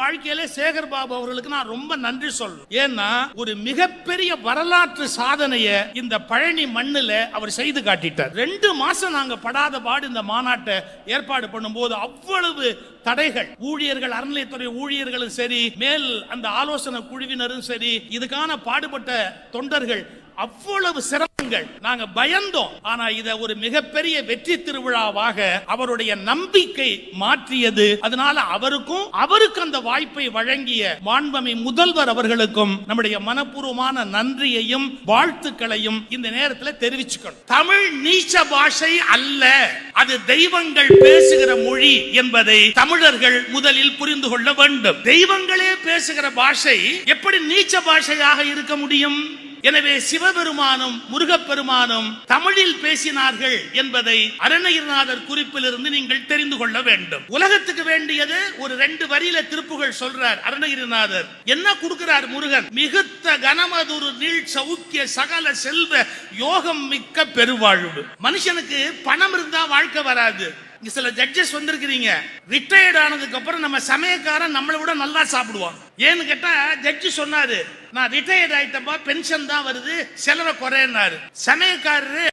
வாழ்க்கையில சேகர் பாபு அவர்களுக்கு நான் ரொம்ப நன்றி சொல்லணும். ஏன்னா ஒரு மிகப்பெரிய வரலாற்று சாதனையை இந்த பழனி மண்ணில் அவர் செய்து காட்டிட்டார். ரெண்டு மாசம் நாங்க படாத பாடு இந்த மாநாட்டை ஏற்பாடு பண்ணும்போது அவ்வளவு தடைகள். ஊழியர்கள் அறநிலையத்துறை ஊழியர்களும் சரி மேல் அந்த ஆலோசனை குழுவினரும் சரி இதுக்கான பாடுபட்ட தொண்டர்கள் அவ்வளவு சிரமங்கள். நாங்க பயந்தோம். ஆனா இத ஒரு மிகப்பெரிய வெற்றி திருவிழாவாக அவருடைய நம்பிக்கை மாற்றியது. அதனால அவருக்கும் அவருக்கு அந்த வாய்ப்பை வழங்கிய மாண்பமை முதல்வர் அவர்களுக்கும் நம்முடைய மனப்பூர்வமான நன்றியையும் வாழ்த்துக்களையும் இந்த நேரத்தில் தெரிவிச்சுக்கணும். தமிழ் நீச்ச பாஷை அல்ல. அது தெய்வங்கள் பேசுகிற மொழி என்பதை தமிழர்கள் முதலில் புரிந்து கொள்ள வேண்டும். தெய்வங்களே பேசுகிற பாஷை எப்படி நீச்ச பாஷையாக இருக்க முடியும்? எனவே சிவபெருமானும் முருகப்பெருமானும் தமிழில் பேசினார்கள் என்பதை அரணகிரிநாதர் குறிப்பிலிருந்து நீங்கள் தெரிந்து கொள்ள வேண்டும். உலகத்துக்கு வேண்டியது ஒரு ரெண்டு வரியில திருப்புகள் சொல்றார் அருணகிரிநாதர். என்ன கொடுக்கிறார் முருகன்? மிகுத்த கனமதுரு நீள் சௌக்கிய சகல செல்வ யோகம் மிக்க பெருவாழ்வு. மனுஷனுக்கு பணம் இருந்தா வாழ்க்கை வராது. இங்க சில ஜட்ஜஸ் வந்திருக்கிறீங்க. ரிட்டையர்ட் ஆனதுக்கு அப்புறம் நம்ம சமயக்காரன் நம்மளை விட நல்லா சாப்பிடுவான். ஏன்னு கேட்டா ஜட்ஜி சொன்னாரு நான் ரிட்டையர்ட் ஆயிட்டப்பா பென்ஷன் தான் வருது செலவை குறையினாரு சமயக்காரரு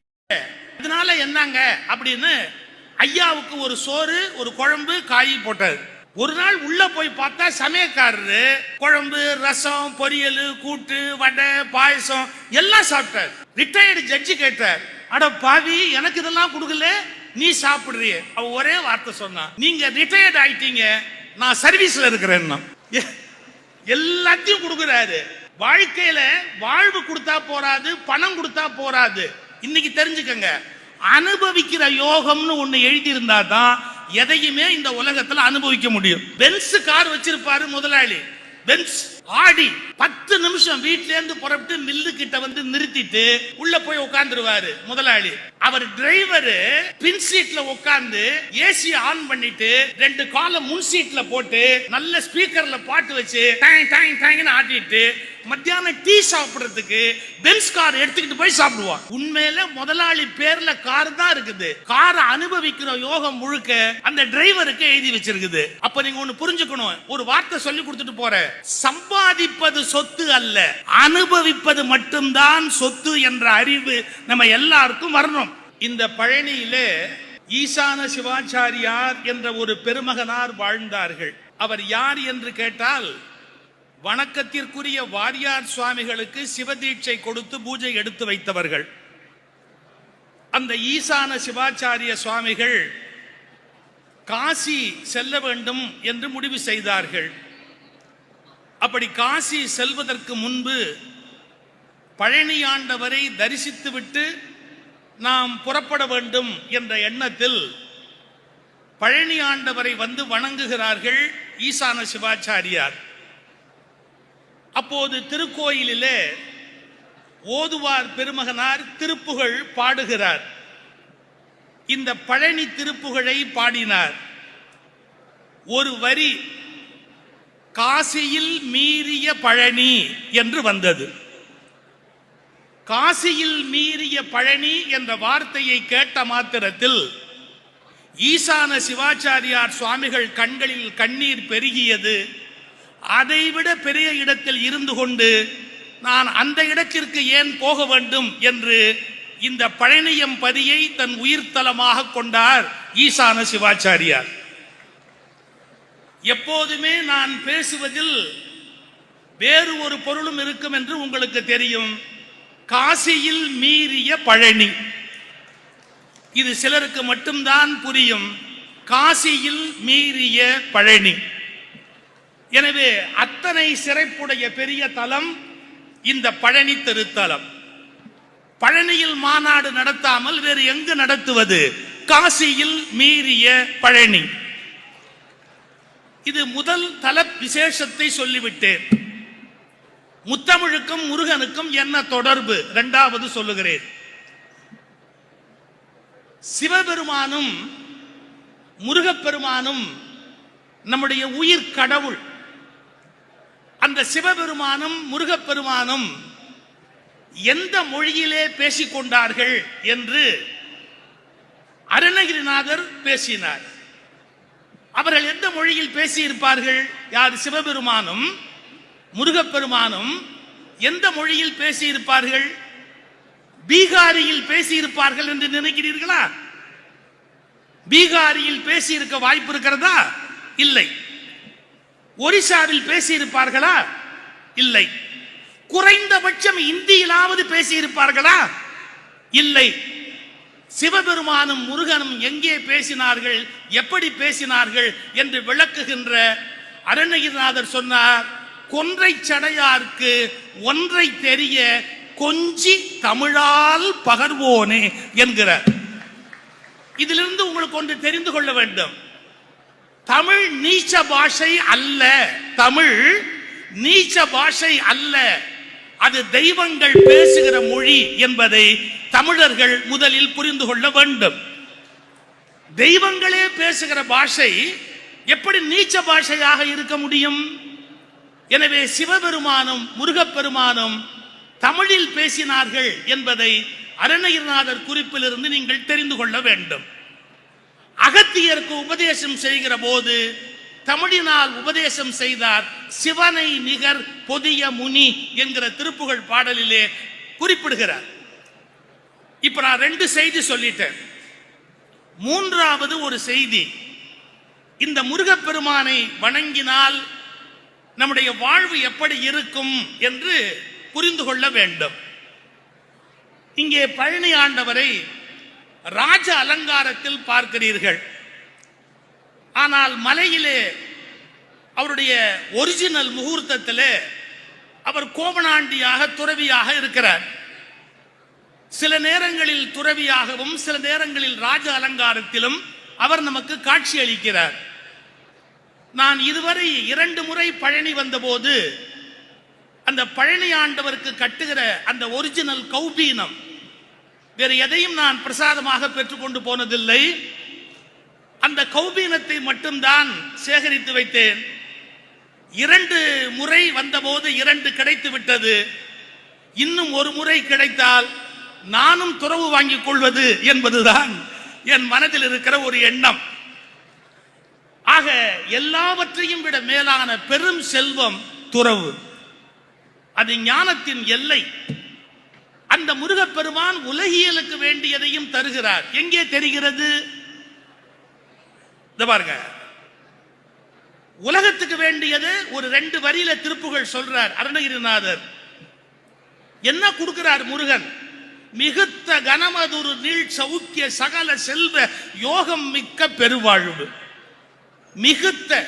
இதனால என்னங்க? அப்படின்னு ஐயாவுக்கு ஒரு சோறு ஒரு குழம்பு காய் போட்டாரு. ஒரு நாள் உள்ள போய் பார்த்தா சமயக்காரரு குழம்பு ரசம் பொரியல் கூட்டு வடை பாயசம் எல்லாம் சாப்பிட்டார். ரிட்டையர்டு ஜட்ஜி கேட்டார் அட பாவி எனக்கு இதெல்லாம் கொடுக்கல நீ சாப்பிடுறிய. அவ ஒரே வார்த்தை சொன்னா நீங்க ரிட்டையர்ட் ஆயிட்டீங்க நான் சர்வீஸ்ல இருக்கிறேன்னா. எல்லாத்தையும் கொடுக்குறாரு. வாழ்க்கையில வாழ்வு கொடுத்தா போராது பணம் கொடுத்தா போராது இன்னைக்கு தெரிஞ்சுக்கங்க அனுபவிக்கிற யோகம்னு ஒண்ணு எழுதி இருந்தா தான் எதையுமே இந்த உலகத்துல அனுபவிக்க முடியும். பென்ஸ் கார் வச்சிருப்பாரு முதலாளி. பென்ஸ் ஆடி பத்து நிமிஷம் வீட்ல இருந்து புறப்பட்டு மில்லு கிட்ட வந்து நிறுத்திட்டு உள்ள போய் உட்கார்ந்துருவாரு முதலாளி. அவர் டிரைவரு பின் சீட்ல உட்கார்ந்து ஏசி ஆன் பண்ணிட்டு ரெண்டு காலை முன் சீட்ல போட்டு நல்ல ஸ்பீக்கர்ல பாட்டு வச்சு டாங் டாங் டாங்னு ஆட்டிட்டு மத்தியானம் டீ சாப்பிடுறதுக்கு பென்ஸ் கார் எடுத்துக்கிட்டு போய் சாப்பிடுவான். உண்மையில முதலாளி பேர்ல கார் தான் இருக்குது. காரை அனுபவிக்கிற யோகம் முழுக்க அந்த டிரைவருக்கு எழுதி வச்சிருக்குது. அப்ப நீங்க ஒண்ணு புரிஞ்சுக்கணும். ஒரு வார்த்தை சொல்லி கொடுத்துட்டு போற சம்பா சம்பாதிப்பது சொத்து அல்ல. அனுபவிப்பது மட்டும்தான் சொத்து என்ற அறிவு நம்ம எல்லாருக்கும் வரணும். இந்த பழனியிலே ஈசான சிவாச்சாரியார் என்ற ஒரு பெருமகனார் வாழ்ந்தார்கள். அவர் யார் என்று கேட்டால் வணக்கத்திற்குரிய வாரியார் சுவாமிகளுக்கு சிவதீட்சை கொடுத்து பூஜை எடுத்து வைத்தவர்கள். அந்த ஈசான சிவாச்சாரிய சுவாமிகள் காசி செல்ல வேண்டும் என்று முடிவு செய்தார்கள். அப்படி காசி செல்வதற்கு முன்பு பழனி ஆண்டவரை தரிசித்துவிட்டு நாம் புறப்பட வேண்டும் என்ற எண்ணத்தில் பழனி ஆண்டவரை வந்து வணங்குகிறார்கள் ஈசான சிவாச்சாரியார். அப்போது திருக்கோயிலிலே ஓதுவார் பெருமகனார் திருப்புகழ் பாடுகிறார். இந்த பழனி திருப்புகழை பாடினார். ஒரு வரி காசியில் மீறிய பழனி என்று வந்தது. காசியில் மீறிய பழனி என்ற வார்த்தையை கேட்ட மாத்திரத்தில் ஈசான சிவாச்சாரியார் சுவாமிகள் கண்களில் கண்ணீர் பெருகியது. அதைவிட பெரிய இடத்தில் இருந்து கொண்டு நான் அந்த இடத்திற்கு ஏன் போக வேண்டும் என்று இந்த பழனியம் பதியை தன் உயிர்த்தலமாக கொண்டார் ஈசான சிவாச்சாரியார். எப்போதுமே நான் பேசுவதில் வேறு ஒரு பொருளும் இருக்கும் என்று உங்களுக்கு தெரியும். காசியில் மீறிய பழனி. இது சிலருக்கு மட்டும்தான் புரியும். காசியில் மீறிய பழனி. எனவே அத்தனை சிறப்புடைய பெரிய தலம் இந்த பழனி திருத்தலம். பழனியில் மாநாடு நடத்தாமல் வேறு எங்கு நடத்துவது? காசியில் மீறிய பழனி. இது முதல் தல விசேஷத்தை சொல்லிவிட்டேன். முத்தமிழுக்கும் முருகனுக்கும் என்ன தொடர்பு? இரண்டாவது சொல்லுகிறேன். சிவபெருமானும் முருகப்பெருமானும் நம்முடைய உயிர் கடவுள். அந்த சிவபெருமானும் முருகப்பெருமானும் எந்த மொழியிலே பேசிக்கொண்டார்கள் என்று அருணகிரிநாதர் பேசினார். அவர்கள் எந்த மொழியில் பேசியிருப்பார்கள்? யார்? சிவபெருமானும் முருகப்பெருமானும் எந்த மொழியில் பேசியிருப்பார்கள்? பீகாரியில் பேசியிருப்பார்கள் என்று நினைக்கிறீர்களா? பீகாரியில் பேசியிருக்க வாய்ப்பு இருக்கிறதா? இல்லை. ஒரிசாவில் பேசியிருப்பார்களா? இல்லை. குறைந்தபட்சம் இந்தியிலாவது பேசியிருப்பார்களா? இல்லை. சிவபெருமானும் முருகனும் எங்கே பேசினார்கள் எப்படி பேசினார்கள் என்று விளக்குகின்ற அருணகிரிநாதர் சொன்னார் கொன்றை சடையார்க்கு ஒன்றை தெரிய கொஞ்சி தமிழால் பகர்வோனே என்கிறார். இதிலிருந்து உங்களுக்கு ஒன்று தெரிந்து கொள்ள வேண்டும். தமிழ் நீச்ச பாஷை அல்ல. தமிழ் நீச்ச பாஷை அல்ல. அது தெய்வங்கள் பேசுகிற மொழி என்பதை தமிழர்கள் முதலில் புரிந்து கொள்ள வேண்டும். தெய்வங்களே பேசுகிற பாஷை எப்படி நீச்ச பாஷையாக இருக்க முடியும்? எனவே சிவபெருமானும் முருகப்பெருமானும் தமிழில் பேசினார்கள் என்பதை அருணகிரிநாதர் குறிப்பிலிருந்து நீங்கள் தெரிந்து கொள்ள வேண்டும். அகத்தியருக்கு உபதேசம் செய்கிற போது தமிழினால் உபதேசம் செய்தார் சிவனை நிகர் பொதிய முனி என்கிற திருப்புகழ் பாடலிலே குறிப்பிடுகிறார். இப்ப நான் ரெண்டு செய்தி சொல்லிட்டேன். மூன்றாவது ஒரு செய்தி. இந்த முருகப்பெருமானை வணங்கினால் நம்முடைய வாழ்வு எப்படி இருக்கும் என்று புரிந்து கொள்ள வேண்டும். இங்கே பழனி ஆண்டவரை ராஜ அலங்காரத்தில் பார்க்கிறீர்கள். ஆனால் மலையிலே அவருடைய ஒரிஜினல் முகூர்த்தத்திலே அவர் கோபனாண்டியாக துறவியாக இருக்கிறார். சில நேரங்களில் துறவியாகவும் சில நேரங்களில் ராஜ அலங்காரத்திலும் அவர் நமக்கு காட்சி அளிக்கிறார். நான் இதுவரை இரண்டு முறை பழனி வந்தபோது அந்த பழனி ஆண்டவருக்கு கட்டுகிற அந்த ஒரிஜினல் கௌபீனம் வேறு எதையும் நான் பிரசாதமாக பெற்றுக்கொண்டு போனதில்லை. அந்த கௌபீனத்தை மட்டும்தான் சேகரித்து வைத்தேன். இரண்டு முறை வந்தபோது இரண்டு கிடைத்து விட்டது. இன்னும் ஒரு முறை கிடைத்தால் நானும் துறவு வாங்கிக் கொள்வது என்பதுதான் என் மனதில் இருக்கிற ஒரு எண்ணம். ஆக எல்லாவற்றையும் விட மேலான பெரும் செல்வம் துறவு. அது ஞானத்தின் எல்லை. அந்த முருகப்பெருமான் உலகியலுக்கு வேண்டியதையும் தருகிறார். எங்கே தெரிகிறது? இந்த பாருங்க. உலகத்துக்கு வேண்டியது ஒரு ரெண்டு வரியில திருப்புகள் சொல்றார் அருணகிரிநாதர். என்ன கொடுக்கிறார் முருகன்? மிகுத்த கனமதுரு நீள் சௌக்கிய சகல செல்வ யோகம் மிக்க பெருவாழ்வு. மிகுத்த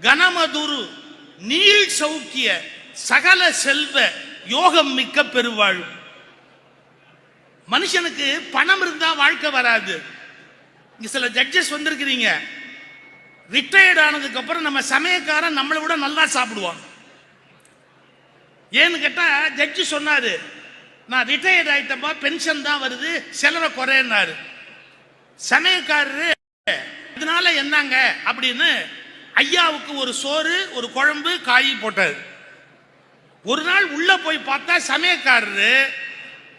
கனமதுரு நீள் சௌக்கிய சகல செல்வ யோகம் மிக்க பெருவாழ்வு. மனுஷனுக்கு பணம் இருந்தா வாழ்க்கை வராது. இங்க சில ஜட்ஜஸ் வந்திருக்கிறீங்க. ரிட்டையர்ட் ஆனதுக்கு அப்புறம் நம்ம சமயக்காரன் நம்மளை விட நல்லா சாப்பிடுவான். ஏன்னு கேட்டா ஜட்ஜி சொன்னாரு நான் ரிட்டையர்ட் ஆயிட்டப்பா பென்ஷன் தான் வருது சிலரை குறையினாரு சமயக்காரரு இதனால என்னங்க? அப்படின்னு ஐயாவுக்கு ஒரு சோறு ஒரு குழம்பு காய் போட்டாரு. ஒரு நாள் உள்ள போய் பார்த்தா சமயக்காரரு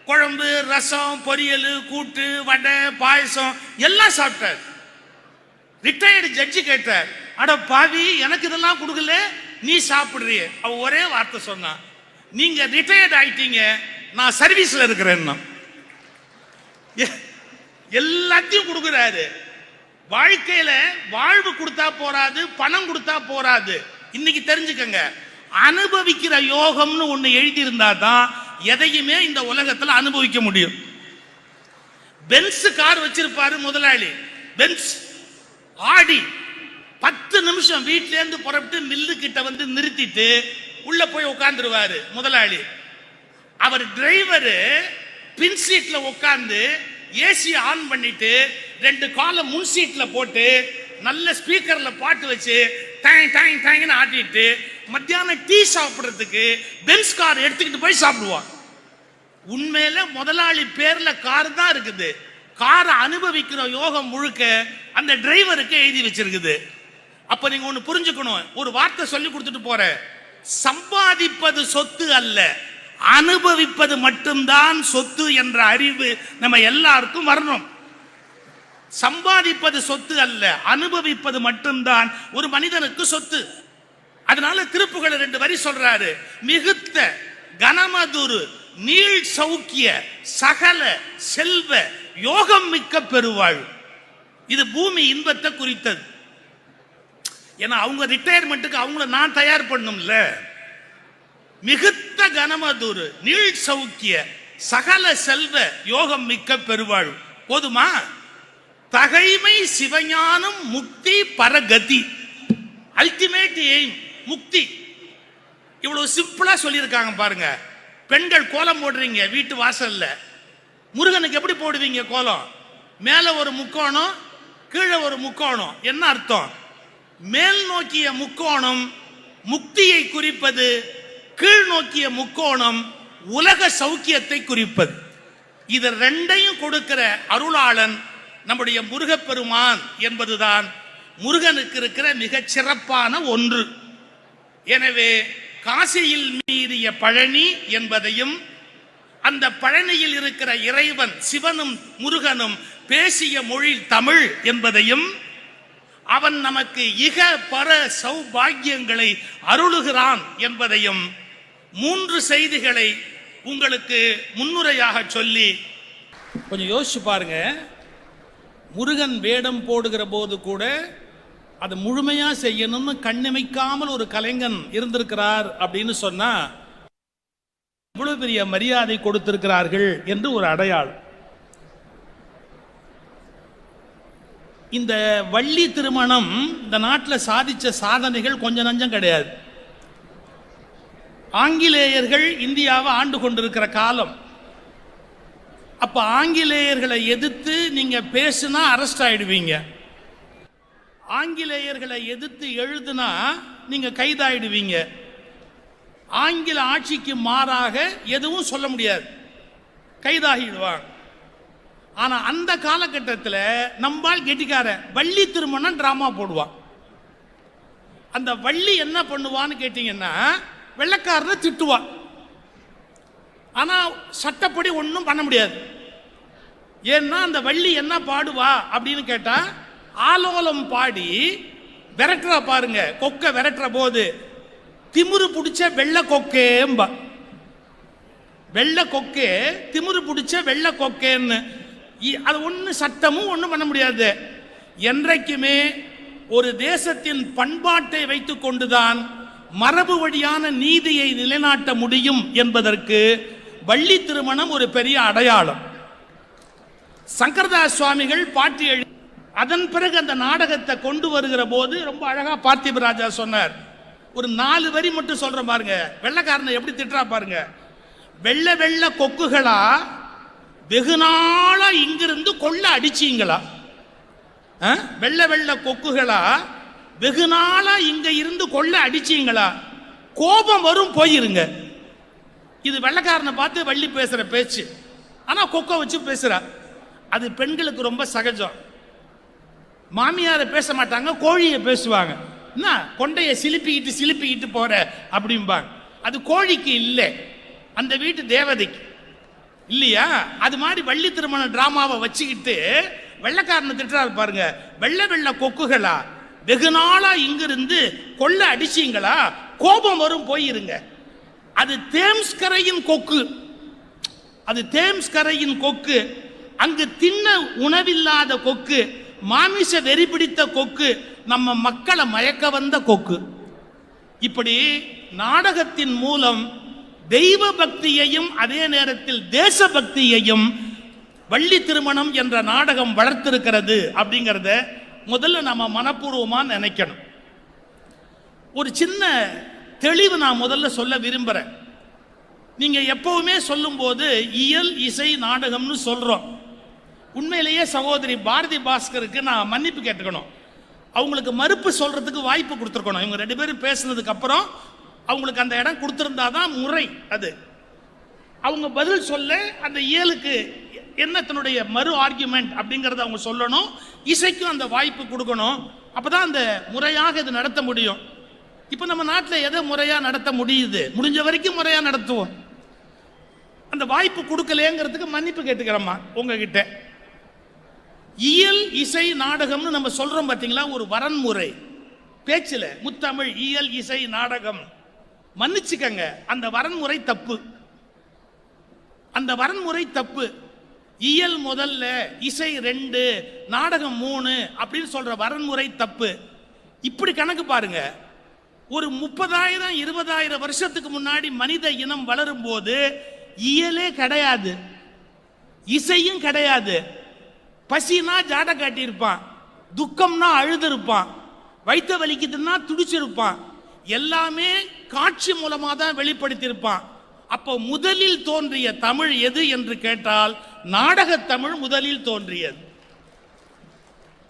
குழம்பு ரசம் பொரியல் கூட்டு வடை பாயசம் எல்லாம் சாப்பிட்டார். ரிட்டையர்டு ஜட்ஜி கேட்டார் அட பாவி எனக்கு இதெல்லாம் கொடுக்கல நீ சாப்பிடுறிய. அவ ஒரே வார்த்தை சொன்னான் நீங்க ரிட்டையர்ட் ஆயிட்டீங்க நான் சர்வீஸ்ல இருக்கிறேன்னா. எல்லாத்தையும் கொடுக்குறாரு. வாழ்க்கையில வாழ்வு கொடுத்தா போராது பணம் கொடுத்தா போராது இன்னைக்கு தெரிஞ்சுக்கங்க அனுபவிக்கிற யோகம்னு ஒண்ணு எழுதி இருந்தா தான் எதையுமே இந்த உலகத்தில் அனுபவிக்க முடியும். பென்ஸ் கார் வச்சிருப்பாரு முதலாளி. பென்ஸ் ஆடி பத்து நிமிஷம் வீட்ல இருந்து புறப்பட்டு மில்லு கிட்ட வந்து நிறுத்திட்டு உள்ள போய் உட்கார்ந்துருவாரு முதலாளி. அவர் டிரைவரு பின் சீட்ல உட்கார்ந்து ஏசி ஆன் பண்ணிட்டு ரெண்டு காலை முன் சீட்ல போட்டு நல்ல ஸ்பீக்கர்ல பாட்டு வச்சு டாங் டாங் டாங்னு ஆட்டிட்டு மத்தியானம் டீ சாப்பிட்றதுக்கு பென்ஸ் கார் எடுத்துக்கிட்டு போய் சாப்பிடுவான். உண்மையில முதலாளி பேர்ல கார் தான் இருக்குது. காரை அனுபவிக்கிற யோகம் முழுக்க அந்த டிரைவருக்கு எழுதி வச்சிருக்குது. அப்ப நீங்க ஒண்ணு புரிஞ்சுக்கணும். ஒரு வார்த்தை சொல்லி கொடுத்துட்டு போற சம்பாதிப்பது சொத்து அல்ல. அனுபவிப்பது மட்டும்தான் சொத்து என்ற அறிவு நம்ம எல்லாருக்கும் வரணும். சம்பாதிப்பது சொத்து அல்ல அனுபவிப்பது மட்டும்தான். ஒரு மனிதனுக்கு சொத்து. அதனால திருப்புகளை ரெண்டு வரி சொல்றாரு. மிகுத்த கனமதுரு நீள் சௌக்கிய சகல செல்வ யோகம் மிக்க பெருவாழ். இது பூமி இன்பத்தை குறித்தது. ஏன்னா அவங்க ரிட்டையர்மெண்ட்டுக்கு அவங்கள நான் தயார் பண்ணும்ல மிகுத்த கனமதுரு நீள் சௌக்கிய சகல செல்வ யோகம் மிக்க பெருவாழ். போதுமா? தகைமை சிவஞானம் முக்தி பரகதி. அல்டிமேட் எய்ம் முக்தி. இவ்வளவு சிம்பிளா சொல்லியிருக்காங்க பாருங்க. பெண்கள் கோலம் போடுறீங்க வீட்டு வாசல்ல. முருகனுக்கு எப்படி போடுவீங்க கோலம்? மேல ஒரு முக்கோணம் கீழே ஒரு முக்கோணம். என்ன அர்த்தம்? மேல் நோக்கிய முக்கோணம் முக்தியை குறிப்பது கீழ் நோக்கிய முக்கோணம் உலக சௌக்கியத்தை குறிப்பது. இது ரெண்டையும் கொடுக்கிற அருளாளன் நம்முடைய முருகப்பெருமான் என்பதுதான் முருகனுக்கு இருக்கிற மிகச் சிறப்பான ஒன்று. எனவே காசியில் மீறிய பழனி என்பதையும் அந்த பழனியில் இருக்கிற இறைவன் சிவனும் முருகனும் பேசிய மொழி தமிழ் என்பதையும் அவன் நமக்கு இக பர சௌபாகியங்களை அருளுகிறான் என்பதையும் மூன்று செய்திகளை உங்களுக்கு முன்னுரையாக சொல்லி கொஞ்சம் யோசிச்சு பாருங்க. முருகன் வேடம் போடுகிற போது கூட அதை முழுமையா செய்யணும்னு கண்ணிமைக்காமல் ஒரு கலைஞன் இருந்திருக்கிறார் அப்படின்னு சொன்னா இவ்வளவு பெரிய மரியாதை கொடுத்திருக்கிறார்கள் என்று ஒரு அடையாளம். இந்த வள்ளி திருமணம் இந்த நாட்டில் சாதிச்ச சாதனைகள் கொஞ்சம் நஞ்சம் கிடையாது. ஆங்கிலேயர்கள் இந்தியாவை ஆண்டு கொண்டிருக்கிற காலம். அப்ப ஆங்கிலேயர்களை எதிர்த்து நீங்க பேசுனா அரெஸ்ட் ஆயிடுவீங்க. ஆங்கிலேயர்களை எதிர்த்து எழுதுனா நீங்க கைதாயிடுவீங்க. ஆங்கில ஆட்சிக்கு மாறாக எதுவும் சொல்ல முடியாது. கைதாகிடுவாங்க ஆனா அந்த காலகட்டத்தில் நம்பால் கெட்டிக்காரன் வள்ளி திருமணம் டிராமா போடுவான். அந்த வள்ளி என்ன பண்ணுவான்னு கேட்டீங்கன்னா வெள்ளக்காரனை திட்டுவான். ஆனால் சட்டப்படி ஒன்றும் பண்ண முடியாது. ஏன்னா அந்த வள்ளி என்ன பாடுவா அப்படின்னு கேட்டால் ஆலோலம் பாடி விரட்டுறா பாருங்க கொக்கை விரட்டுற போது. திமிரு பிடிச்ச வெள்ளை கொக்கேம்பா. வெள்ளை கொக்கே திமிரு பிடிச்ச வெள்ளை கொக்கேன்னு. இ- அது ஒன்று சட்டமும் ஒன்றும் பண்ண முடியாது. என்றைக்குமே ஒரு தேசத்தின் பண்பாட்டை வைத்துக்கொண்டுதான் மரபு வழியான நீதியை நிலைநாட்ட முடியும் என்பதற்கு வள்ளி திருமணம் ஒரு பெரிய அடையாளம். சங்கரதாஸ் சுவாமிகள் பாட்டி எழுதி அதன் பிறகு அந்த நாடகத்தை கொண்டு வருகிற போது ரொம்ப அழகா பார்த்திப ராஜா சொன்னார். ஒரு நாலு வரி மட்டும் சொல்றேன் பாருங்க. வெள்ளைக்காரனை எப்படி திட்டுறா பாருங்க. வெள்ளை வெள்ளை கொக்குகளா வெகு நாளா இங்கிருந்து கொள்ள அடிச்சீங்களா? ஆ? வெள்ளை வெள்ளை கொக்குகளா வெகு நாளா இங்க இருந்து கொள்ள அடிச்சீங்களா? கோபம் வரும் போயிருங்க. இது வெள்ளைக்காரனை பார்த்து வள்ளி பேசுகிற பேச்சு. ஆனால் கொக்கை வச்சு பேசுகிறா அது பெண்களுக்கு ரொம்ப சகஜம். மாமியாரை பேச மாட்டாங்க கோழியை பேசுவாங்க. என்ன? கொண்டையை சிலுப்பிக்கிட்டு சிலுப்பிக்கிட்டு போகிற அப்படிம்பாங்க. அது கோழிக்கு இல்லை. அந்த வீட்டு தேவதைக்கு. இல்லையா? அது மாதிரி வள்ளி திருமண டிராமாவை வச்சுக்கிட்டு வெள்ளக்காரனை திட்டுறாரு பாருங்க. வெள்ளை வெள்ளை கொக்குகளா? வெகு நாளா இங்கிருந்து கொள்ள அடிச்சிங்களா? கோபம் வரும் போயிருங்க. அது தேம்ஸ் கரையின் கொக்கு. அது தேம்ஸ் கரையின் கொக்கு. அங்கு தின்ன உணவில்லாத கொக்கு மாமிச வெறி பிடித்த கொக்கு நம்ம மக்களை மயக்க வந்த கொக்கு. இப்படி நாடகத்தின் மூலம் தெய்வ பக்தியையும் அதே நேரத்தில் தேச பக்தியையும் வள்ளி திருமணம் என்ற நாடகம் வளர்த்திருக்கிறது அப்படிங்கிறத முதல்ல நம்ம மனப்பூர்வமாக நினைக்கணும். ஒரு சின்ன தெளிவு நான் முதல்ல சொல்ல விரும்புறேன். நீங்க எப்பவுமே சொல்லும்போது இயல் இசை நாடகம்னு சொல்றோம். உண்மையிலேயே சகோதரி பாரதி பாஸ்கருக்கு நான் மன்னிப்பு கேட்டுக்கணும். அவங்களுக்கு மறுப்பு சொல்றதுக்கு வாய்ப்பு கொடுத்துருக்கணும். இவங்க ரெண்டு பேரும் பேசுனதுக்கு அப்புறம் அவங்களுக்கு அந்த இடம் கொடுத்துருந்தா தான் முறை அது. அவங்க பதில் சொல்ல அந்த இயலுக்கு என்ன தன்னுடைய மறு ஆர்கியூமெண்ட் அப்படிங்கறத அவங்க சொல்லணும். இசைக்கும் அந்த வாய்ப்பு கொடுக்கணும். அப்பதான் அந்த முறையாக இது நடத்த முடியும். இப்போ நம்ம நாட்டில் எதை முறையாக நடத்த முடியுது? முடிஞ்ச வரைக்கும் முறையாக நடத்துவோம். அந்த வாய்ப்பு கொடுக்கலையேங்கிறதுக்கு மன்னிப்பு கேட்டுக்கிறோம்மா உங்ககிட்ட. இயல் இசை நாடகம்னு நம்ம சொல்கிறோம் பார்த்தீங்களா ஒரு வரன்முறை பேச்சில் முத்தமிழ் இயல் இசை நாடகம். மன்னிச்சுக்கங்க அந்த வரன்முறை தப்பு. அந்த வரன்முறை தப்பு. இயல் முதல்ல இசை ரெண்டு நாடகம் மூணு அப்படின்னு சொல்ற வரன்முறை தப்பு. இப்படி கணக்கு பாருங்க. ஒரு முப்பதாயிரம் இருபதாயிரம் வருஷத்துக்கு முன்னாடி மனித இனம் வளரும் போது இயலே கிடையாது. இசையும் கிடையாது. பசினா ஜாட காட்டியிருப்பான். துக்கம்னா அழுதுருப்பான். வைத்த வலிக்குதுன்னா துடிச்சிருப்பான். எல்லாமே காட்சி மூலமாக தான் வெளிப்படுத்தியிருப்பான். அப்போ முதலில் தோன்றிய தமிழ் எது என்று கேட்டால் நாடக தமிழ் முதலில் தோன்றியது.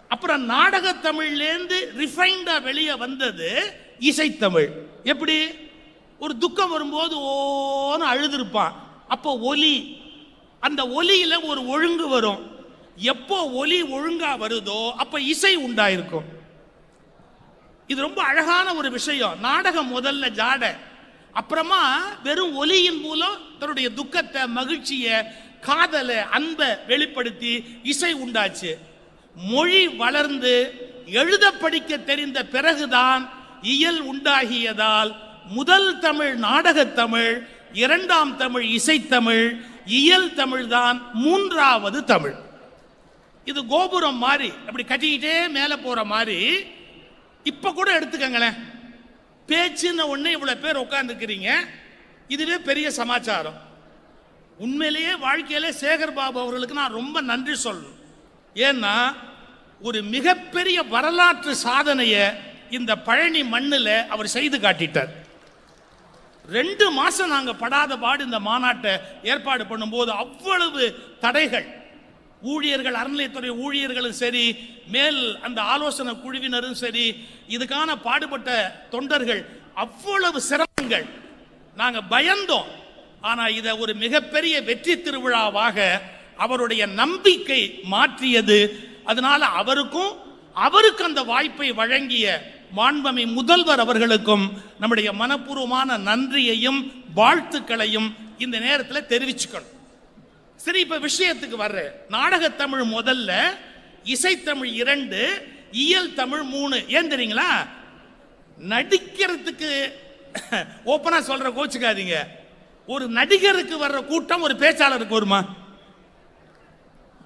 அப்புறம் நாடக தமிழ்லேருந்து ரிஃபைண்டா வெளியே வந்தது இசைத்தமிழ். எப்படி? ஒரு துக்கம் வரும்போது ஓன்னு அழுதுருப்பான். அப்போ ஒலி. அந்த ஒலியில் ஒரு ஒழுங்கு வரும். எப்போ ஒலி ஒழுங்கா வருதோ அப்போ இசை உண்டாயிருக்கும். இது ரொம்ப அழகான ஒரு விஷயம். நாடகம் முதல்ல ஜாட. அப்புறமா வெறும் ஒலியின் மூலம் தன்னுடைய துக்கத்தை மகிழ்ச்சியை காதலை அன்பை வெளிப்படுத்தி இசை உண்டாச்சு. மொழி வளர்ந்து எழுத படிக்க தெரிந்த பிறகுதான் இயல் உண்டாகியதால் முதல் தமிழ் நாடகத் தமிழ் இரண்டாம் தமிழ் இசைத்தமிழ் இயல் தமிழ்தான் மூன்றாவது தமிழ். இது கோபுரம் மாதிரி அப்படி கட்டிக்கிட்டே மேலே போற மாதிரி இப்ப கூட எடுத்துக்கங்களேன். பேச்சுன்னு ஒன்று இவ்வளோ பேர் உட்காந்துருக்கிறீங்க இதுவே பெரிய சமாச்சாரம். உண்மையிலேயே வாழ்க்கையிலே சேகர் பாபு அவர்களுக்கு நான் ரொம்ப நன்றி சொல்லணும். ஏன்னா ஒரு மிகப்பெரிய வரலாற்று சாதனையை இந்த பழனி மண்ணில் அவர் செய்து காட்டிட்டார். ரெண்டு மாதம் நாங்கள் படாத பாடு இந்த மாநாட்டை ஏற்பாடு பண்ணும்போது அவ்வளவு தடைகள். ஊழியர்கள் அறநிலையத்துறை ஊழியர்களும் சரி மேல் அந்த ஆலோசனை குழுவினரும் சரி இதுக்கான பாடுபட்ட தொண்டர்கள் அவ்வளவு சிரமங்கள். நாங்கள் பயந்தோம். ஆனால் இதை ஒரு மிகப்பெரிய வெற்றி திருவிழாவாக அவருடைய நம்பிக்கை மாற்றியது. அதனால அவருக்கும் அவருக்கு அந்த வாய்ப்பை வழங்கிய மாண்பமை முதல்வர் அவர்களுக்கும் நம்முடைய மனப்பூர்வமான நன்றியையும் வாழ்த்துக்களையும் இந்த நேரத்தில் தெரிவிச்சுக்கணும். சரி இப்ப விஷயத்துக்கு வர்ற நாடகத்தமிழ் முதல்ல இசைத்தமிழ் இரண்டு இயல் தமிழ் மூணு. ஏன் தெரியுங்களா? நடிக்கிறதுக்கு ஓப்பனா சொல்ற கோச்சுக்காதீங்க. ஒரு நடிகருக்கு வர்ற கூட்டம் ஒரு பேச்சாளருக்கு வருமா?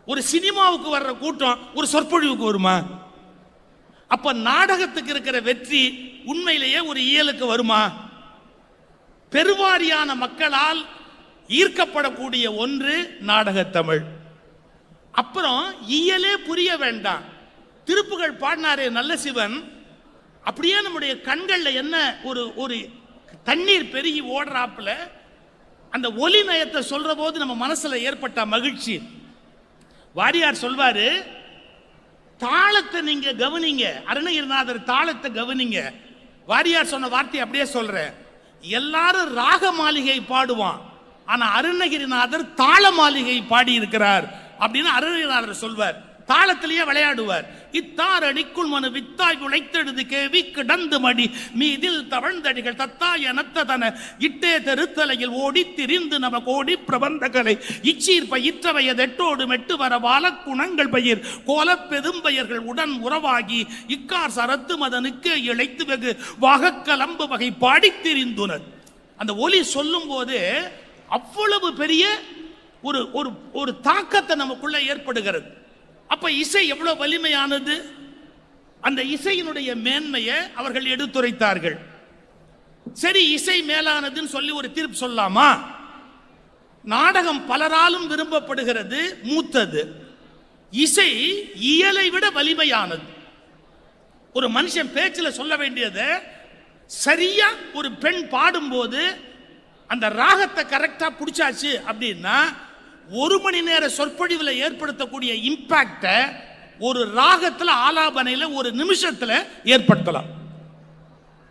ஒரு சினிமாவுக்கு வர்ற கூட்டம் ஒரு சொற்பொழிவுக்கு வருமா? அப்ப நாடகத்துக்கு இருக்கிற வெற்றி உண்மையிலேயே ஒரு இயலுக்கு வருமா? பெருவாரியான மக்களால் ஈர்க்கப்படக்கூடிய ஒன்று நாடக தமிழ். அப்புறம் இயலே புரிய வேண்டாம். திருப்புகள் பாடினாரே நல்ல சிவன் அப்படியே நம்முடைய கண்களில் என்ன ஒரு ஒரு தண்ணீர் பெருகி ஓடுறாப்புல அந்த ஒலி நயத்தை சொல்ற போது நம்ம மனசுல ஏற்பட்ட மகிழ்ச்சி. வாரியார் சொல்வாரு தாளத்தை நீங்க கவனிங்க. அருணகிரிநாதர் தாளத்தை கவனிங்க. வாரியார் சொன்ன வார்த்தை அப்படியே சொல்றேன். எல்லாரும் ராக மாளிகை பாடுவான். ஆனா அருணகிரிநாதர் தாள மாளிகை பாடி இருக்கிறார் அப்படின்னு அருணகிரிநாதர் சொல்வார். தாளத்திலேயே விளையாடுவார். இத்தார் அடிக்குள் மனு வித்தாய் உழைத்தெழுது கேவி கிடந்து மடி. மீதில் தவழ்ந்தடிகள் தத்தாய நத்ததன இட்டே தெருத்தலையில் ஓடி திரிந்து நம கோடி பிரபந்தகளை. இச்சீர் பயிற்றவைய தெட்டோடு மெட்டு வர வாழ குணங்கள் பயிர். கோலப்பெரும்பெயர்கள் உடன் உறவாகி. இக்கார் சரத்து மதனுக்கு இழைத்து வெகு. வாகக்கலம்பு வகை பாடித் திரிந்துனர். அந்த ஒலி சொல்லும் போது அவ்வளவு பெரிய ஒரு ஒரு ஒரு தாக்கத்தை நமக்குள்ள ஏற்படுகிறது. அப்ப இசை எவ்வளவு வலிமையானது? அந்த இசையினுடைய மேன்மையை அவர்கள் எடுத்துரைத்தார்கள். சரி இசை மேலானதுன்னு சொல்லி ஒரு தீர்ப்பு சொல்லலாமா நாடகம் பலராலும் விரும்பப்படுகிறது மூத்தது. இசை இயலை விட வலிமையானது. ஒரு மனுஷன் பேச்சில் சொல்ல வேண்டியதை சரியா ஒரு பெண் பாடும்போது அந்த ராகத்தை கரெக்டாக பிடிச்சாச்சு அப்படின்னா ஒரு மணி நேர சொற்பொழிவில் ஏற்படுத்தக்கூடிய இம்பாக்டை ஒரு ராகத்தில் ஆலாபனையில் ஒரு நிமிஷத்தில் ஏற்படுத்தலாம்.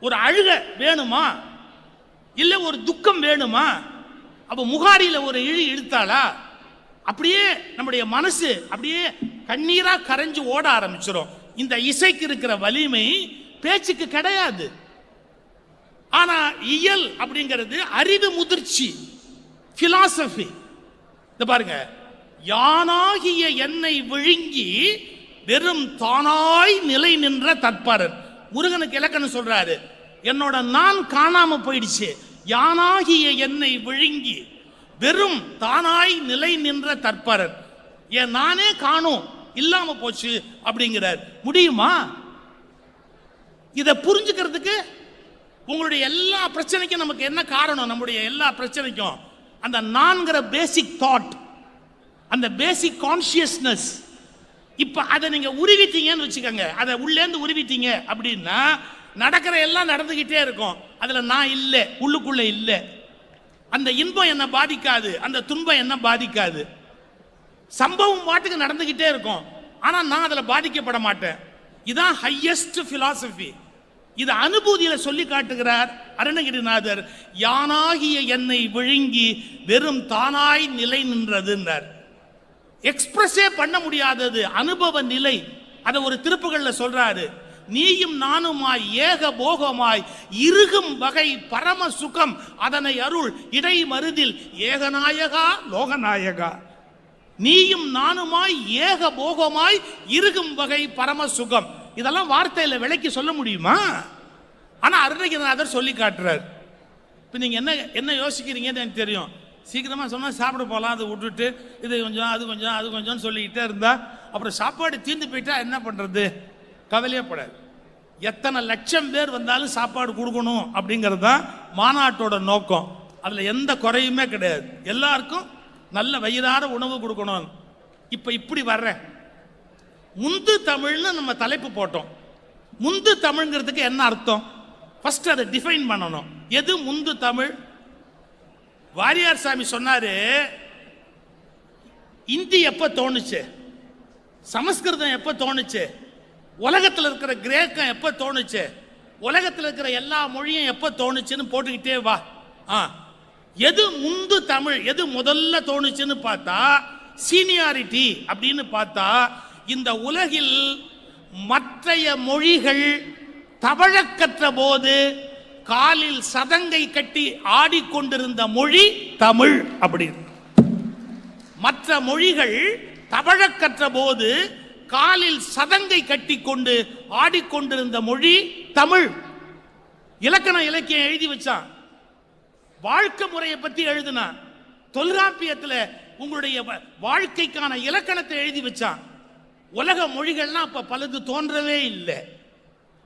ஒரு அழுக வேணுமா? இல்லை ஒரு துக்கம் வேணுமா? அப்போ முகாரியில் ஒரு இழி இழுத்தாளா? அப்படியே நம்முடைய மனசு அப்படியே கண்ணீராக கரைஞ்சு ஓட ஆரம்பிச்சிடும் இந்த இசைக்கு இருக்கிற வலிமை பேச்சுக்கு கிடையாது. ஆனால் இயல் அப்படிங்கிறது அறிவு முதிர்ச்சி ஃபிலாசபி இந்த பாருங்க. யானாகிய என்னை விழுங்கி வெறும் தானாய் நிலை நின்ற தற்பரன் முருகனுக்கு இலக்கணம் சொல்றாரு. என்னோட நான் காணாம போயிடுச்சு. யானாகிய என்னை விழுங்கி வெறும் தானாய் நிலை நின்ற தற்பரன் என் நானே காணும். இல்லாம போச்சு அப்படிங்கிறார். முடியுமா? இதை புரிஞ்சுக்கிறதுக்கு உங்களுடைய எல்லா பிரச்சனைக்கும் நமக்கு என்ன காரணம்? நம்முடைய எல்லா பிரச்சனைக்கும். அந்த நான்கிற பேசிக் தாட் அந்த பேசிக் கான்சியஸ்னஸ் இப்ப அதை நீங்க உருவிட்டீங்கன்னு வச்சுக்கோங்க. அதை உள்ளேருந்து உருவிட்டீங்க அப்படின்னா நடக்கிற எல்லாம் நடந்துகிட்டே இருக்கும். அதுல நான் இல்லை உள்ளுக்குள்ள இல்லை. அந்த இன்பம் என்ன பாதிக்காது அந்த துன்பம் என்ன பாதிக்காது. சம்பவம் பாட்டுக்கு நடந்துகிட்டே இருக்கும். ஆனா நான் அதுல பாதிக்கப்பட மாட்டேன். இதான் ஹையஸ்ட் பிலாசபி இது அனுபூதியில சொல்லி காட்டுகிறார் அருணகிரிநாதர் யானாகிய என்னை விழுங்கி வெறும் தானாய் நிலை நின்றதுன்றார். எக்ஸ்பிரஸே பண்ண முடியாதது அனுபவ நிலை. அதை ஒரு திருப்புகள்ல சொல்றாரு நீயும் நானுமாய் ஏக போகமாய் இருகும் வகை பரம சுகம் அதனை அருள் இடை மருதில் ஏகநாயகா லோகநாயகா. நீயும் நானுமாய் ஏக போகமாய் இருகும் வகை பரம சுகம். இதெல்லாம் வார்த்தையில் விலைக்கு சொல்ல முடியுமா? ஆனால் அருணகிரிநாதர் சொல்லி காட்டுறார். இப்போ நீங்கள் என்ன என்ன யோசிக்கிறீங்கன்னு எனக்கு தெரியும். சீக்கிரமாக சொன்னால் சாப்பிட போகலாம் அதை விட்டுட்டு இது கொஞ்சம் அது கொஞ்சம் அது கொஞ்சம் சொல்லிக்கிட்டே இருந்தால் அப்புறம் சாப்பாடு தீர்ந்து போயிட்டா என்ன பண்ணுறது கவலையப்படாது எத்தனை லட்சம் பேர் வந்தாலும் சாப்பாடு கொடுக்கணும் அப்படிங்கிறது தான் மாநாட்டோட நோக்கம். அதில் எந்த குறையுமே கிடையாது. எல்லாருக்கும் நல்ல வயிறார உணவு கொடுக்கணும். இப்போ இப்படி வர்றேன். முந்து தமிழ்னு நம்ம தலைப்பு போட்டோம். முந்து தமிழ்ங்கிறதுக்கு என்ன அர்த்தம்? ஃபர்ஸ்ட் அதை டிஃபைன் பண்ணணும். எது முந்து தமிழ்? வாரியார் சாமி சொன்னாரு இந்தி எப்போ தோணுச்சு? சமஸ்கிருதம் எப்போ தோணுச்சு? உலகத்தில் இருக்கிற கிரேக்கம் எப்போ தோணுச்சு? உலகத்தில் இருக்கிற எல்லா மொழியும் எப்போ தோணுச்சுன்னு போட்டுக்கிட்டே வா. ஆ. எது முந்து தமிழ்? எது முதல்ல தோணுச்சுன்னு பார்த்தா சீனியாரிட்டி அப்படின்னு பார்த்தா இந்த உலகில் மற்றைய மொழிகள் தவழக்கற்ற போது காலில் சதங்கை கட்டி ஆடிக்கொண்டிருந்த மொழி தமிழ் அப்படின்னு. மற்ற மொழிகள் தவழக்கற்ற போது காலில் சதங்கை கட்டி கொண்டு ஆடிக்கொண்டிருந்த மொழி தமிழ். இலக்கண இலக்கியம் எழுதி வச்சான். வாழ்க்கை முறையை பற்றி எழுதினான். தொல்காப்பியத்தில் உங்களுடைய வ- வாழ்க்கைக்கான இலக்கணத்தை எழுதி வச்சான். உலக மொழிகள்லாம் அப்போ பலது தோன்றவே இல்லை.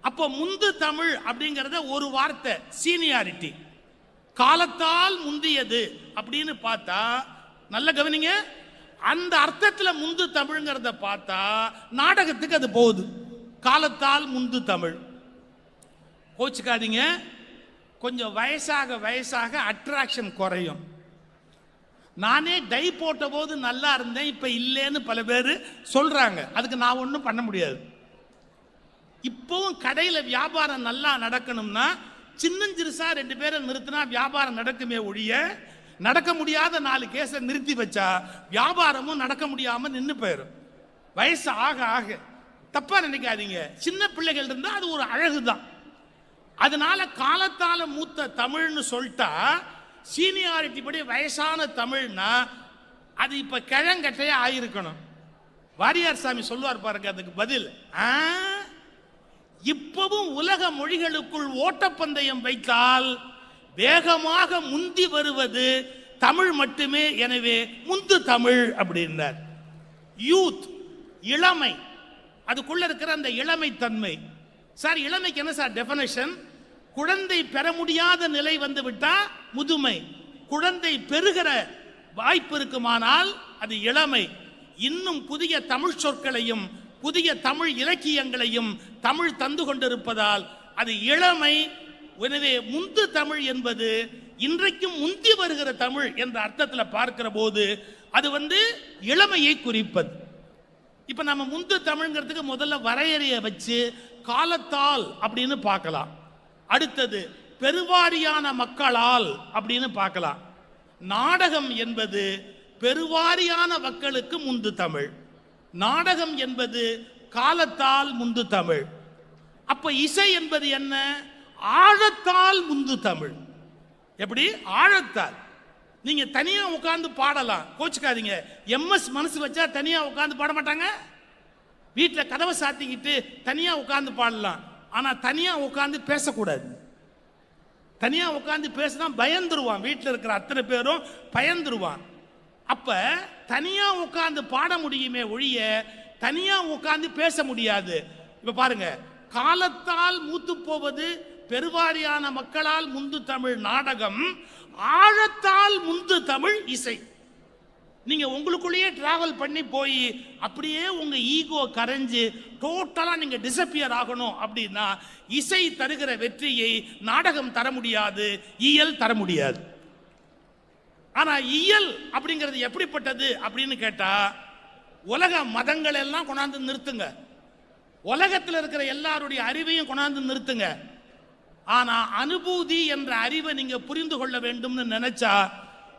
அப்போ முந்து தமிழ் அப்படிங்கிறத ஒரு வார்த்தை சீனியாரிட்டி காலத்தால் முந்தியது அப்படின்னு பார்த்தா நல்ல கவனிங்க அந்த அர்த்தத்தில் முந்து தமிழ்ங்கிறத பார்த்தா நாடகத்துக்கு அது போகுது. காலத்தால் முந்து தமிழ். கோச்சுக்காதீங்க கொஞ்சம் வயசாக வயசாக அட்ராக்ஷன் குறையும். நானே டை போட்ட போது நல்லா இருந்தேன் இப்போ இல்லைன்னு பல பேர் சொல்கிறாங்க அதுக்கு நான் ஒன்றும் பண்ண முடியாது. இப்போவும் கடையில் வியாபாரம் நல்லா நடக்கணும்னா சின்னஞ்சிறுசாக ரெண்டு பேரை நிறுத்தினா வியாபாரம் நடக்குமே ஒழிய நடக்க முடியாத நாலு கேஸை நிறுத்தி வச்சா வியாபாரமும் நடக்க முடியாமல் நின்று போயிடும் வயசு ஆக ஆக. தப்பாக நினைக்காதீங்க. சின்ன பிள்ளைகள் இருந்தால் அது ஒரு அழகு தான் அதனால காலத்தால் மூத்த தமிழ்னு சொல்லிட்டா சீனியாரிட்டி படி வயசான தமிழ்னா அது இப்ப கிழங்கட்டையா ஆயிருக்கணும். வாரியார் சாமி சொல்லுவார் பாருங்க அதுக்கு பதில் ஆ, இப்பவும் உலக மொழிகளுக்குள் ஓட்டப்பந்தயம் வைத்தால் வேகமாக முந்தி வருவது தமிழ் மட்டுமே எனவே முந்து தமிழ் அப்படின்னார். யூத் இளமை அதுக்குள்ள இருக்கிற அந்த இளமை தன்மை சார் இளமைக்கு என்ன சார் டெஃபனேஷன் குழந்தை பெற முடியாத நிலை வந்து விட்டா முதுமை. குழந்தை பெறுகிற வாய்ப்பு இருக்குமானால் அது இளமை. இன்னும் புதிய தமிழ் சொற்களையும் புதிய தமிழ் இலக்கியங்களையும் தமிழ் தந்து கொண்டிருப்பதால் அது இளமை. எனவே முந்து தமிழ் என்பது இன்றைக்கும் முந்தி வருகிற தமிழ் என்ற அர்த்தத்தில் பார்க்கிற போது அது வந்து இளமையை குறிப்பது. இப்போ நம்ம முந்து தமிழ்ங்கிறதுக்கு முதல்ல வரையறையை வச்சு காலத்தால் அப்படின்னு பார்க்கலாம். அடுத்தது பெருவாரியான மக்களால் அப்படின்னு பார்க்கலாம். நாடகம் என்பது பெருவாரியான மக்களுக்கு முந்து தமிழ். நாடகம் என்பது காலத்தால் முந்து தமிழ். அப்ப இசை என்பது என்ன? ஆழத்தால் முந்து தமிழ். எப்படி? ஆழத்தால். நீங்க தனியா உட்கார்ந்து பாடலாம். கோச்சுக்காதீங்க. எம்எஸ் மனசு வச்சா தனியா உட்கார்ந்து பாட மாட்டாங்க. வீட்டில் கதவை சாத்திக்கிட்டு தனியா உட்கார்ந்து பாடலாம். ஆனால் தனியாக உட்காந்து பேசக்கூடாது. தனியாக உட்காந்து பேசினா பயந்துருவான். வீட்டில் இருக்கிற அத்தனை பேரும் பயந்துருவான். அப்போ தனியாக உட்காந்து பாட முடியுமே ஒழிய தனியாக உட்காந்து பேச முடியாது. இப்போ பாருங்க காலத்தால் மூத்து போவது பெருவாரியான மக்களால் முந்து தமிழ் நாடகம் ஆழத்தால் முந்து தமிழ் இசை. நீங்க உங்களுக்குள்ளேயே டிராவல் பண்ணி போய் அப்படியே உங்க ஈகோ கரைஞ்சு டோட்டலா நீங்க டிசப்பியர் ஆகணும் அப்படின்னா இசை தருகிற வெற்றியை நாடகம் தர முடியாது இயல் தர முடியாது. ஆனா இயல் அப்படிங்கிறது எப்படிப்பட்டது அப்படின்னு கேட்டா உலக மதங்கள் எல்லாம் கொண்டாந்து நிறுத்துங்க. உலகத்தில் இருக்கிற எல்லாருடைய அறிவையும் கொண்டாந்து நிறுத்துங்க. ஆனா அனுபூதி என்ற அறிவை நீங்க புரிந்து கொள்ள வேண்டும்னு நினைச்சா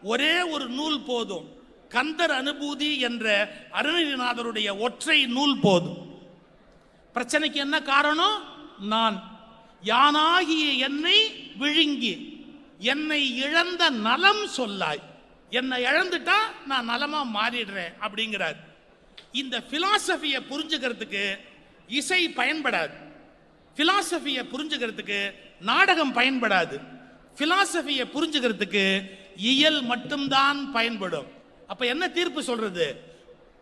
ஒரே ஒரு நூல் போதும். கந்தர் அனுபூதி என்ற அருணகிரிநாதருடைய ஒற்றை நூல் போதும் பிரச்சனைக்கு என்ன காரணம்? நான். யானாகிய என்னை விழுங்கி என்னை இழந்த நலம் சொல்லாய். என்னை இழந்துட்டா நான் நலமா மாறிடுறேன் அப்படிங்கிறார். இந்த பிலாசபியை புரிஞ்சுக்கிறதுக்கு இசை பயன்படாது. பிலாசபியை புரிஞ்சுக்கிறதுக்கு நாடகம் பயன்படாது. பிலாசபியை புரிஞ்சுக்கிறதுக்கு இயல் மட்டும்தான் பயன்படும். அப்ப என்ன தீர்ப்பு சொல்றது?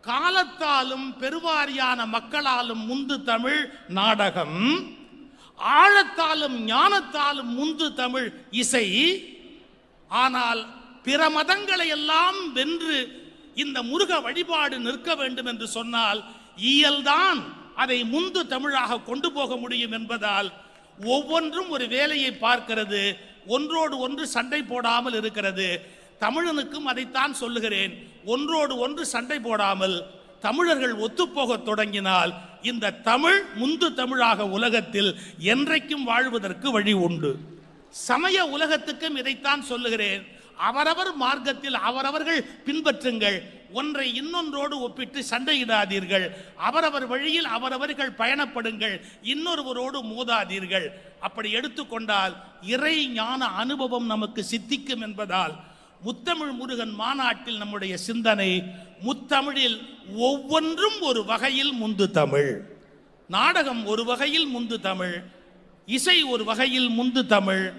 காலத்தாலும் பெருவாரியான மக்களாலும் முந்து தமிழ் நாடகம். ஆழத்தாலும் ஞானத்தாலும் முந்து தமிழ் இசை. ஆனால் பிற மதங்களை எல்லாம் வென்று இந்த முருக வழிபாடு நிற்க வேண்டும் என்று சொன்னால் இயல்தான் அதை முந்து தமிழாக கொண்டு போக முடியும் என்பதால் ஒவ்வொன்றும் ஒரு வேலையை பார்க்கிறது. ஒன்றோடு ஒன்று சண்டை போடாமல் இருக்கிறது. தமிழனுக்கும் அதைத்தான் சொல்லுகிறேன். ஒன்றோடு ஒன்று சண்டை போடாமல் தமிழர்கள் ஒத்துப்போகத் தொடங்கினால் இந்த தமிழ் முந்து தமிழாக உலகத்தில் என்றைக்கும் வாழ்வதற்கு வழி உண்டு. சமய உலகத்துக்கும் இதைத்தான் சொல்லுகிறேன். அவரவர் மார்க்கத்தில் அவரவர்கள் பின்பற்றுங்கள். ஒன்றை இன்னொன்றோடு ஒப்பிட்டு சண்டையிடாதீர்கள். அவரவர் வழியில் அவரவர்கள் பயணப்படுங்கள். இன்னொருவரோடு மோதாதீர்கள். அப்படி எடுத்துக்கொண்டால் இறை ஞான அனுபவம் நமக்கு சித்திக்கும் என்பதால் முத்தமிழ் முருகன் மாநாட்டில் நம்முடைய சிந்தனை முத்தமிழில் ஒவ்வொன்றும் ஒரு வகையில் முந்து தமிழ். நாடகம் ஒரு வகையில் முந்து தமிழ் இசை ஒரு வகையில் முந்து தமிழ்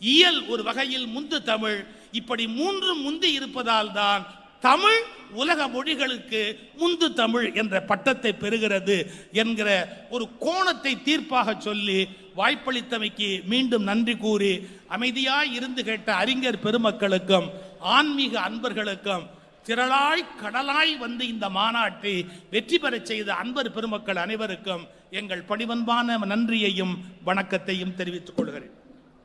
இயல் ஒரு வகையில் முந்து தமிழ். இப்படி மூன்று முந்தி இருப்பதால் தான் தமிழ் உலக மொழிகளுக்கு முந்து தமிழ் என்ற பட்டத்தை பெறுகிறது என்கிற ஒரு கோணத்தை தீர்ப்பாக சொல்லி வாய்ப்பளித்தமைக்கு மீண்டும் நன்றி கூறி அமைதியாய் இருந்து கேட்ட அறிஞர் பெருமக்களுக்கும் ஆன்மீக அன்பர்களுக்கும் திரளாய் கடலாய் வந்து இந்த மாநாட்டை வெற்றி பெறச் செய்த அன்பர் பெருமக்கள் அனைவருக்கும் எங்கள் பணிவன்பான நன்றியையும் வணக்கத்தையும் தெரிவித்துக் கொள்கிறேன்.